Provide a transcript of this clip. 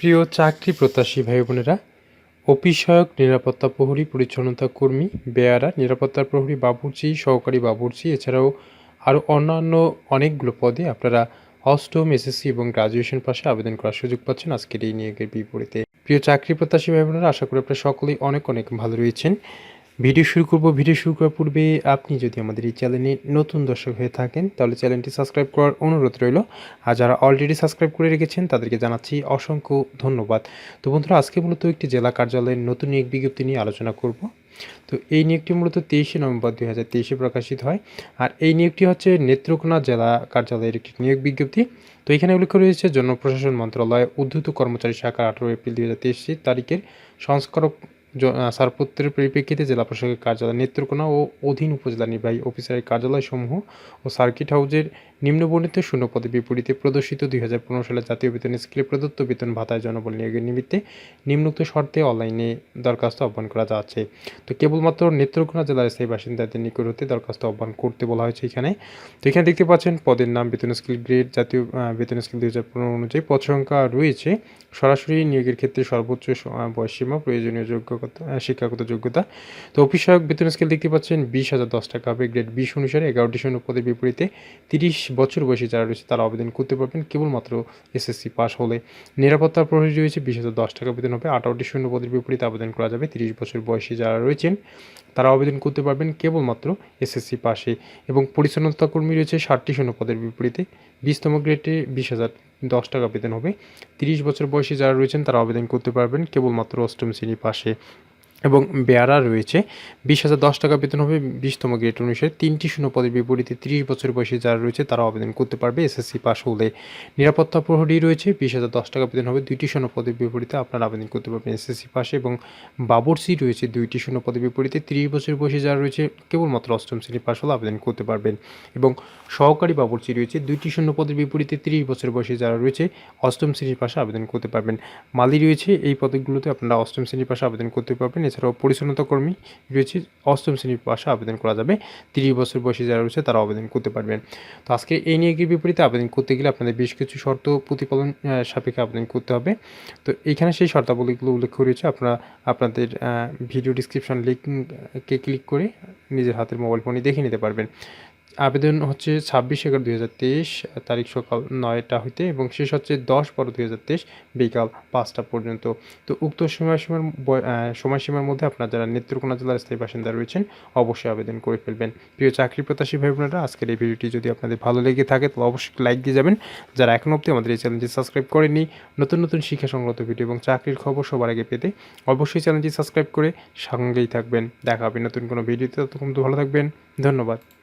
প্রিয় চাকরি প্রত্যাশী ভাই বোনেরা অফিসয়ক নিরাপত্তা প্রহরী পরিচ্ছন্নতা কর্মী বেয়ারা, নিরাপত্তা প্রহরী বাবুর্চি, সহকারী বাবুর্চি, এছাড়াও আরও অন্যান্য অনেকগুলো পদে আপনারা অষ্টম এসএসসি এবং গ্রাজুয়েশন পাশে আবেদন করার সুযোগ পাচ্ছেন আজকের এই নিয়োগের বিপরীতে। প্রিয় চাকরি প্রত্যাশী ভাই বোনেরা, আশা করি আপনারা সকলেই অনেক অনেক ভালো রয়েছেন। ভিডিও শুরু করব, ভিডিও শুরু করার পূর্বে আপনি যদি আমাদের এই চ্যানেলে নতুন দর্শক হয়ে থাকেন, তাহলে চ্যানেলটি সাবস্ক্রাইব করার অনুরোধ রইল। আর যারা অলরেডি সাবস্ক্রাইব করে রেখেছেন, তাদেরকে জানাচ্ছি অসংখ্য ধন্যবাদ। তো বন্ধুরা, আজকে মূলত একটি জেলা কার্যালয়ের নতুন নিয়োগ বিজ্ঞপ্তি নিয়ে আলোচনা করব। তো এই নিয়োগটি মূলত তেইশে নভেম্বর দুই হাজার তেইশে প্রকাশিত হয়। আর এই নিয়োগটি হচ্ছে নেত্রকোনা জেলা কার্যালয়ের একটি নিয়োগ বিজ্ঞপ্তি। তো এখানে উল্লেখ রয়েছে জনপ্রশাসন মন্ত্রণালয় উদ্ধৃত কর্মচারী শাখা আঠারো এপ্রিল দুই হাজার তেইশ তারিখের সংস্কারক আহ, পরিপ্রেক্ষিতে জেলা প্রশাসকের কার্যালয় নেত্রকোনা ও অধীন উপজেলা নির্বাহী অফিসারের কার্যালয়সমূহ ও সার্কিট হাউজের নিম্নবর্ণিত শূন্য পদে বিপরীতে প্রদর্শিত দুই হাজার পনেরো সালে জাতীয় বেতন স্কেলে প্রদত্ত বেতন ভাতায় জনবল নিয়োগের নিমিত্তে নিম্নোক্ত শর্তে অনলাইনে দরখাস্ত আহ্বান করা যাচ্ছে। তো কেবলমাত্র নেত্রকোনা জেলার স্থায়ী বাসিন্দাদের নিকট হতে দরখাস্ত আহ্বান করতে বলা হয়েছে এখানে। তো এখানে দেখতে পাচ্ছেন, পদের নাম, বেতন স্কেল গ্রেড, জাতীয় বেতন স্কেল দুই হাজার পনেরো অনুযায়ী পদ সংখ্যা রয়েছে। সরাসরি নিয়োগের ক্ষেত্রে সর্বোচ্চ বয়সসীমা, প্রয়োজনীয় যোগ্যতা শিক্ষাগত যোগ্যতা। তো অফিস সহায়ক বেতন স্কেল দেখতে পাচ্ছেন, বিশ হাজার দশ টাকা হবে। গ্রেড বিশ অনুসারে এগারোটি শূন্য পদের বিপরীতে তিরিশ বছর বয়সী যারা রয়েছে, তারা আবেদন করতে পারবেন। কেবলমাত্র এসএসসি পাস হলে। নিরাপত্তা প্রহরী রয়েছে বিশ হাজার দশ টাকা বেতন হবে। আঠারোটি শূন্য পদের বিপরীতে আবেদন করা যাবে। তিরিশ বছর বয়সী যারা রয়েছেন, তারা আবেদন করতে পারবেন কেবলমাত্র এসএসসি পাশে এবং পরিচ্ছন্নতা কর্মী রয়েছে ষাটটি শূন্য পদের বিপরীতে। বিশতম গ্রেডে বিশ হাজার দশ টাকা বেতন হবে। তিরিশ বছর বয়সী যারা রয়েছেন, তারা আবেদন করতে পারবেন কেবলমাত্র অষ্টম শ্রেণি পাশে এবং বেয়ারা রয়েছে। বিশ হাজার দশ টাকা বেতন হবে বিশতম গ্রেড অনুসারে। তিনটি শূন্য পদের বিপরীতে তিরিশ বছর বয়সী যারা রয়েছে তারা আবেদন করতে পারবে। এসএসসি পাস হলে নিরাপত্তা প্রহরী রয়েছে। বিশ হাজার দশ টাকা বেতন হবে দুইটি শূন্য পদের বিপরীতে আপনারা আবেদন করতে পারবেন এসএসসি পাশে এবং বাবরসি রয়েছে দুইটি শূন্য পদের বিপরীতে। তিরিশ বছর বয়সী যারা রয়েছে, কেবলমাত্র অষ্টম শ্রেণি পাস হলে আবেদন করতে পারবেন এবং সহকারী বাবরচি রয়েছে দুইটি শূন্য পদের বিপরীতে। তিরিশ বছর বয়সী যারা রয়েছে, অষ্টম শ্রেণির পাশে আবেদন করতে পারবেন। মালি রয়েছে এই পদগুলোতে আপনারা অষ্টম শ্রেণির পাশে আবেদন করতে পারবেন এছাড়াও পরিচ্ছন্নতা কর্মী রয়েছে অষ্টম শ্রেণির পাশে আবেদন করা যাবে। তিরিশ বছর বয়সে যারা রয়েছে তারা আবেদন করতে পারবেন। তো আজকে এই নিয়ে গিয়ে বিপরীতে আবেদন করতে গেলে আপনাদের বেশ কিছু শর্ত প্রতিপালন সাপেক্ষে আবেদন করতে হবে। তো এখানে সেই শর্তাবলীগুলো উল্লেখ করেছে আপনারা, আপনাদের ভিডিও ডিসক্রিপশন লিঙ্ককে ক্লিক করে নিজের হাতের মোবাইল ফোনে দেখে নিতে পারবেন। আবেদন হচ্ছে ছাব্বিশ এগারো দুই হাজার তেইশ, তারিখ সকাল নয়টা হইতে এবং শেষ হচ্ছে দশ বারো দুই হাজার তেইশ বিকাল পাঁচটা পর্যন্ত। তো উক্ত সময়সীমার সময়সীমার মধ্যে আপনার যারা নেত্রকোনা জেলার স্থায়ী বাসিন্দা রয়েছেন, অবশ্যই আবেদন করে ফেলবেন। প্রিয় চাকরি প্রত্যাশী ভাই বোনেরা, আজকের এই ভিডিওটি যদি আপনাদের ভালো লেগে থাকে, তাহলে অবশ্যই লাইক দিয়ে যাবেন। যারা এখনও অবধি আমাদের এই চ্যানেলটি সাবস্ক্রাইব করেননি, নতুন নতুন শিক্ষা সংক্রান্ত ভিডিও এবং চাকরির খবর সবার আগে পেতে অবশ্যই চ্যানেলটি সাবস্ক্রাইব করে সঙ্গেই থাকবেন। দেখা হবে নতুন কোনো ভিডিওতে, ততক্ষণ ভালো থাকবেন। ধন্যবাদ।